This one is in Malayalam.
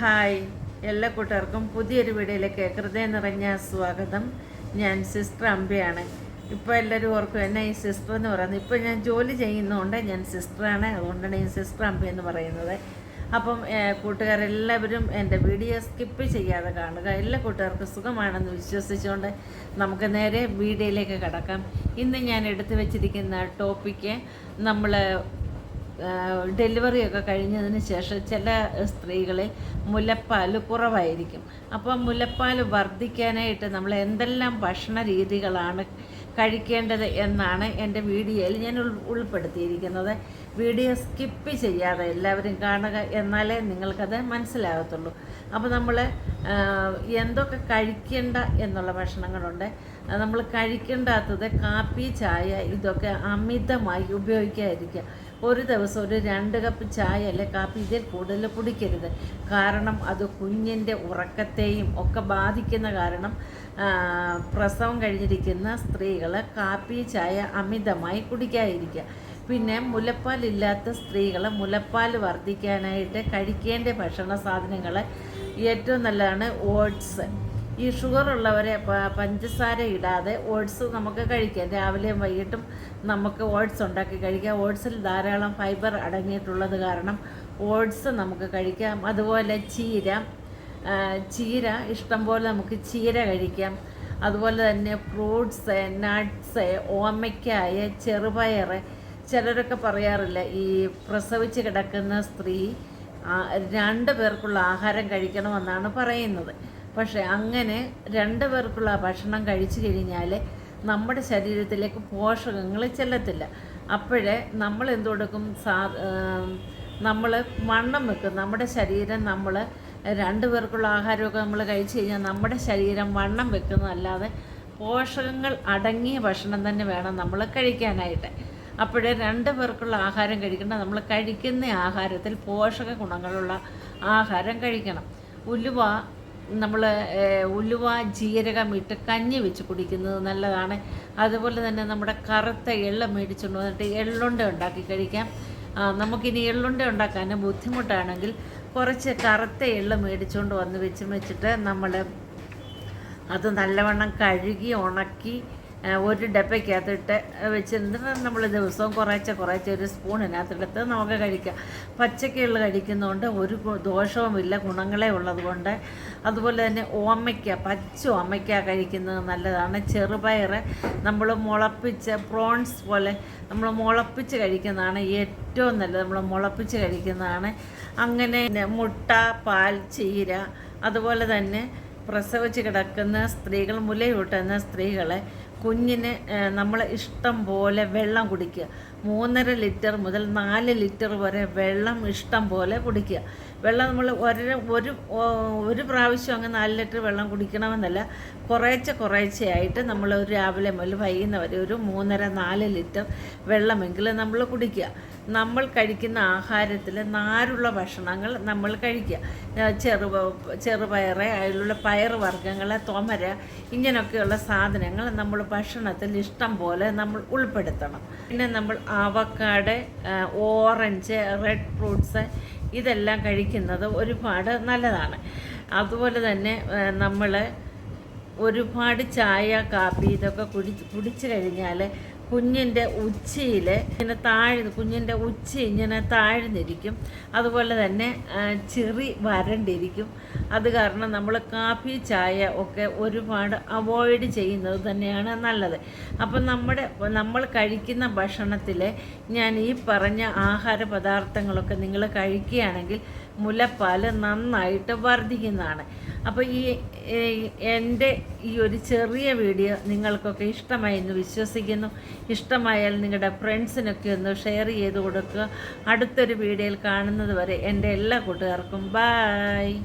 ഹായ് എല്ലാ കൂട്ടുകാർക്കും പുതിയൊരു വീഡിയോയിലേക്ക് ഹൃദയം നിറഞ്ഞ സ്വാഗതം. ഞാൻ സിസ്റ്റർ അമ്പയാണ് ഇപ്പോൾ എല്ലാവരും ഓർക്കും എന്നെ ഈ സിസ്റ്റർ എന്ന് പറയുന്നത്? ഇപ്പോൾ ഞാൻ ജോലി ചെയ്യുന്നതുകൊണ്ട് ഞാൻ സിസ്റ്ററാണ്. അതുകൊണ്ടാണ് ഈ സിസ്റ്റർ അമ്പ എന്ന് പറയുന്നത്. അപ്പം കൂട്ടുകാരെല്ലാവരും എന്റെ വീഡിയോ സ്കിപ്പ് ചെയ്യാതെ കാണുക. എല്ലാ കൂട്ടുകാർക്കും സുഖമാണെന്ന് വിശ്വസിച്ചുകൊണ്ട് നമുക്ക് നേരെ വീഡിയോയിലേക്ക് കടക്കാം. ഇന്ന് ഞാൻ എടുത്തു വച്ചിരിക്കുന്ന ടോപ്പിക്ക് നമ്മൾ ഡെലിവറി ഒക്കെ കഴിഞ്ഞതിന് ശേഷം ചില സ്ത്രീകളിൽ മുലപ്പാൽ കുറവായിരിക്കും. അപ്പോൾ മുലപ്പാൽ വർദ്ധിക്കാനായിട്ട് നമ്മൾ എന്തെല്ലാം ഭക്ഷണ രീതികളാണ് കഴിക്കേണ്ടത് എന്നാണ് എന്റെ വീഡിയോയിൽ ഞാൻ ഉൾ ഉൾപ്പെടുത്തിയിരിക്കുന്നത്. വീഡിയോ സ്കിപ്പ് ചെയ്യാതെ എല്ലാവരും കാണുക എന്നാലേ നിങ്ങൾക്കത് മനസ്സിലാകത്തുള്ളൂ. അപ്പോൾ നമ്മൾ എന്തൊക്കെ കഴിക്കേണ്ട എന്നുള്ള ഭക്ഷണങ്ങളുണ്ട്. നമ്മൾ കഴിക്കേണ്ടാത്തത് കാപ്പി ചായ ഇതൊക്കെ അമിതമായി ഉപയോഗിക്കാതിരിക്കുക. ഒരു ദിവസം ഒരു രണ്ട് കപ്പ് ചായ അല്ലെ കാപ്പി ഇതിൽ കൂടുതൽ കുടിക്കരുത്. കാരണം അത് കുഞ്ഞിന്റെ ഉറക്കത്തെയും ഒക്കെ ബാധിക്കുന്ന കാരണം പ്രസവം കഴിഞ്ഞിരിക്കുന്ന സ്ത്രീകൾ കാപ്പി ചായ അമിതമായി കുടിക്കാതിരിക്കുക. പിന്നെ മുലപ്പാലില്ലാത്ത സ്ത്രീകൾ മുലപ്പാൽ വർദ്ധിക്കാനായിട്ട് കഴിക്കേണ്ട ഭക്ഷണ സാധനങ്ങൾ ഏറ്റവും നല്ലതാണ് ഓട്സ്. ഈ ഷുഗർ ഉള്ളവരെ പഞ്ചസാര ഇടാതെ ഓട്സ് നമുക്ക് കഴിക്കാം. രാവിലെയും വൈകിട്ടും നമുക്ക് ഓട്സ് ഉണ്ടാക്കി കഴിക്കാം. ഓട്സിൽ ധാരാളം ഫൈബർ അടങ്ങിയിട്ടുള്ളത് കാരണം ഓട്സ് നമുക്ക് കഴിക്കാം. അതുപോലെ ചീര ചീര ഇഷ്ടം പോലെ നമുക്ക് ചീര കഴിക്കാം. അതുപോലെ തന്നെ ഫ്രൂട്ട്സ് നട്ട്സ് ഓമയ്ക്കായ ചെറുപയർ ചിലരൊക്കെ പറയാറില്ല ഈ പ്രസവിച്ച് കിടക്കുന്ന സ്ത്രീ രണ്ട് പേർക്കുള്ള ആഹാരം കഴിക്കണമെന്നാണ് പറയുന്നത്. പക്ഷേ അങ്ങനെ രണ്ട് പേർക്കുള്ള ഭക്ഷണം കഴിച്ചു കഴിഞ്ഞാൽ നമ്മുടെ ശരീരത്തിലേക്ക് പോഷകങ്ങൾ ചെല്ലത്തില്ല. അപ്പോഴേ നമ്മൾ എന്ത് കൊടുക്കും? സാ നമ്മൾ വണ്ണം വെക്കും. നമ്മുടെ ശരീരം നമ്മൾ രണ്ട് പേർക്കുള്ള ആഹാരമൊക്കെ നമ്മൾ കഴിച്ചു കഴിഞ്ഞാൽ നമ്മുടെ ശരീരം വണ്ണം വെക്കുന്നതല്ലാതെ പോഷകങ്ങൾ അടങ്ങിയ ഭക്ഷണം തന്നെ വേണം നമ്മൾ കഴിക്കാനായിട്ട്. അപ്പോഴേ രണ്ട് പേർക്കുള്ള ആഹാരം കഴിക്കേണ്ട നമ്മൾ കഴിക്കുന്ന ആഹാരത്തിൽ പോഷക ഗുണങ്ങളുള്ള ആഹാരം കഴിക്കണം. ഉലുവ നമ്മൾ ഉലുവ ജീരകം ഇട്ട് കഞ്ഞി വെച്ച് കുടിക്കുന്നത് നല്ലതാണ്. അതുപോലെ തന്നെ നമ്മുടെ കറുത്ത എള്ള മേടിച്ചുകൊണ്ട് വന്നിട്ട് എള്ളുണ്ട ഉണ്ടാക്കി കഴിക്കാം. നമുക്കിനി എള്ളുണ്ട ഉണ്ടാക്കാൻ ബുദ്ധിമുട്ടാണെങ്കിൽ കുറച്ച് കറുത്ത എള്ള് മേടിച്ചുകൊണ്ട് വന്ന് വെച്ച് വെച്ചിട്ട് നമ്മൾ അത് നല്ലവണ്ണം കഴുകി ഉണക്കി ഒരു ഡപ്പയ്ക്കകത്തിട്ട് വെച്ചിരുന്നിട്ട് നമ്മൾ ദിവസവും കുറേശ്ശെ കുറേശ്ശെ ഒരു സ്പൂണിനകത്തെടുത്ത് നമുക്ക് കഴിക്കാം. പച്ചക്കുള്ള കഴിക്കുന്നതുകൊണ്ട് ഒരു ദോഷവുമില്ല ഗുണങ്ങളേ ഉള്ളതുകൊണ്ട് അതുപോലെ തന്നെ ഓമയ്ക്ക പച്ച ഓമയ്ക്ക കഴിക്കുന്നത് നല്ലതാണ്. ചെറുപയർ നമ്മൾ മുളപ്പിച്ച് പ്രോൺസ് പോലെ നമ്മൾ മുളപ്പിച്ച് കഴിക്കുന്നതാണ് ഏറ്റവും നല്ലത്. നമ്മൾ മുളപ്പിച്ച് കഴിക്കുന്നതാണ്. അങ്ങനെ മുട്ട പാൽ ചീര അതുപോലെ തന്നെ പ്രസവിച്ച് കിടക്കുന്ന സ്ത്രീകൾ മുലയൂട്ടുന്ന സ്ത്രീകളെ കുഞ്ഞിന് നമ്മൾ ഇഷ്ടം പോലെ വെള്ളം കുടിക്കുക. മൂന്നര ലിറ്റർ മുതൽ നാല് ലിറ്റർ വരെ വെള്ളം ഇഷ്ടം പോലെ കുടിക്കുക. വെള്ളം നമ്മൾ ഒരു ഒരു ഒരു പ്രാവശ്യം അങ്ങ് നാല് ലിറ്റർ വെള്ളം കുടിക്കണമെന്നല്ല കുറേശ്ശെ കുറേച്ചയായിട്ട് നമ്മൾ ഒരു രാവിലെ മുതൽ വൈകുന്ന വരെ ഒരു മൂന്നര നാല് ലിറ്റർ വെള്ളമെങ്കിലും നമ്മൾ കുടിക്കുക. നമ്മൾ കഴിക്കുന്ന ആഹാരത്തിൽ നാരുള്ള ഭക്ഷണങ്ങൾ നമ്മൾ കഴിക്കുക. ചെറു ചെറുപയറ് അതിലുള്ള പയർ വർഗങ്ങൾ തോമര ഇങ്ങനെയൊക്കെയുള്ള സാധനങ്ങൾ നമ്മൾ ഭക്ഷണത്തിൽ ഇഷ്ടം പോലെ നമ്മൾ ഉൾപ്പെടുത്തണം. പിന്നെ നമ്മൾ അവക്കാട് ഓറഞ്ച് റെഡ് ഫ്രൂട്ട്സ് ഇതെല്ലാം കഴിക്കുന്നത് ഒരുപാട് നല്ലതാണ്. അതുപോലെ തന്നെ നമ്മൾ ഒരുപാട് ചായ കാപ്പി ഇതൊക്കെ കുടി കുടിച്ചു കഴിഞ്ഞാൽ കുഞ്ഞിന്റെ ഉച്ചയിൽ ഇങ്ങനെ താഴ്ന്ന് കുഞ്ഞിന്റെ ഉച്ച ഇങ്ങനെ താഴ്ന്നിരിക്കും. അതുപോലെ തന്നെ ചെറി വരണ്ടിരിക്കും. അത് കാരണം നമ്മൾ കാപ്പി ചായ ഒക്കെ ഒരുപാട് അവോയ്ഡ് ചെയ്യുന്നത് തന്നെയാണ് നല്ലത്. അപ്പം നമ്മുടെ നമ്മൾ കഴിക്കുന്ന ഭക്ഷണത്തിൽ ഞാൻ ഈ പറഞ്ഞ ആഹാര പദാർത്ഥങ്ങളൊക്കെ നിങ്ങൾ കഴിക്കുകയാണെങ്കിൽ മുലപ്പാൽ നന്നായിട്ട് വർദ്ധിക്കുന്നതാണ്. അപ്പോൾ ഈ എന്റെ ഈ ഒരു ചെറിയ വീഡിയോ നിങ്ങൾക്കൊക്കെ ഇഷ്ടമായി എന്ന് വിശ്വസിക്കുന്നു. ഇഷ്ടമായാൽ നിങ്ങളുടെ ഫ്രണ്ട്സിനൊക്കെ ഒന്ന് ഷെയർ ചെയ്ത് കൊടുക്കുക. അടുത്തൊരു വീഡിയോയിൽ കാണുന്നത് വരെ എന്റെ എല്ലാ കൂട്ടുകാർക്കും ബായ്.